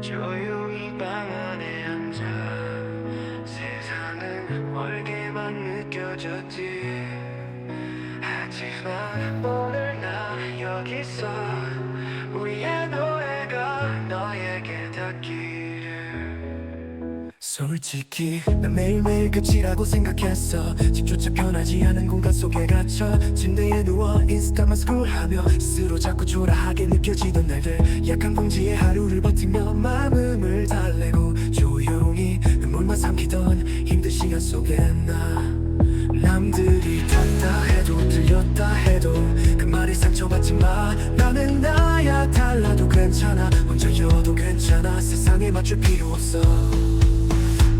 조용히 방 안에 앉아. 세상은 멀게만 느껴졌지. 하지만 오늘 나 여기서 우리의 노래가 너에게 닿기를. 솔직히 난 매일매일 끝이라고 생각했어. 집조차 편하지 않은 공간 속에 갇혀 침대에 누워 인스타만 스크롤하며 스스로 자꾸 초라하게 느껴지던 날들. 약한 봉지에 하루를 버티며 시간 속에 나. 남들이 탔다 해도 들렸다 해도 그 말에 상처받지 마. 나는 나야 달라도 괜찮아. 혼자여도 괜찮아. 세상에 맞출 필요 없어.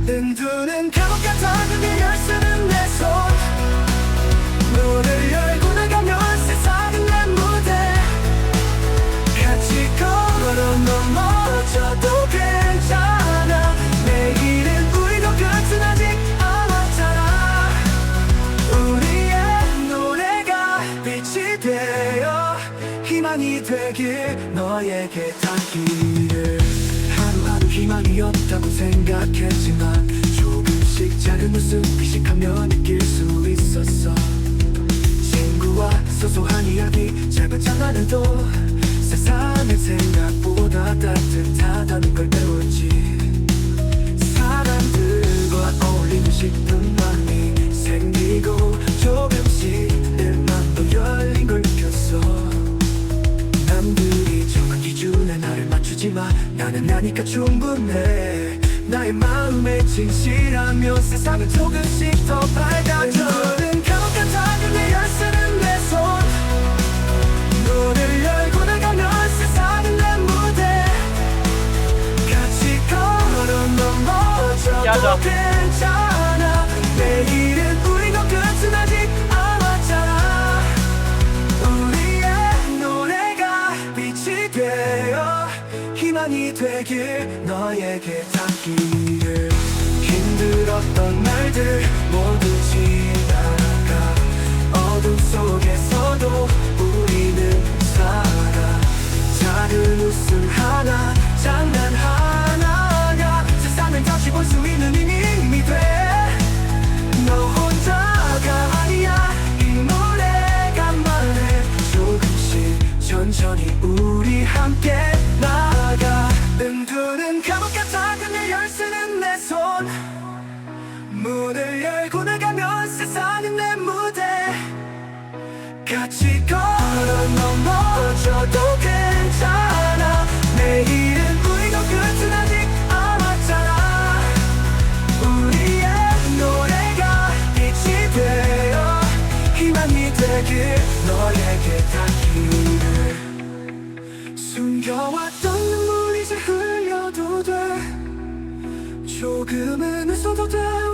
은두는 감옥 같아. 그게 열쇠 희망이 되길 너에게 닿기를. 하루하루 희망이 없다고 생각했지만 조금씩 작은 웃음 의식하며 느낄 수 있었어. 친구와 소소한 이야기 짧은 장난을도 세상은 생각보다 따뜻하다는 걸 마 나는 나니까 충분해. 나의 마음에 진실하면 세상은 조금씩 더 밝아져. 눈은 감옥 같아 근데 열쇠는 내손. 문을 열고 나가면 세상은 내 무대. 같이 걸어 넘어져도. 괜찮아 되길 너에게 닿기를. 힘들었던 날들 모두 지나 열고 나가면 세상은 내 무대. 같이 걸어 넘어져도 괜찮아. 내일은 우리도 끝은 아직 안 왔잖아. 우리의 노래가 빛이 되어 희망이 되길 너에게 닿기를. 숨겨왔던 눈물 이제 흘려도 돼. 조금은 웃어도 돼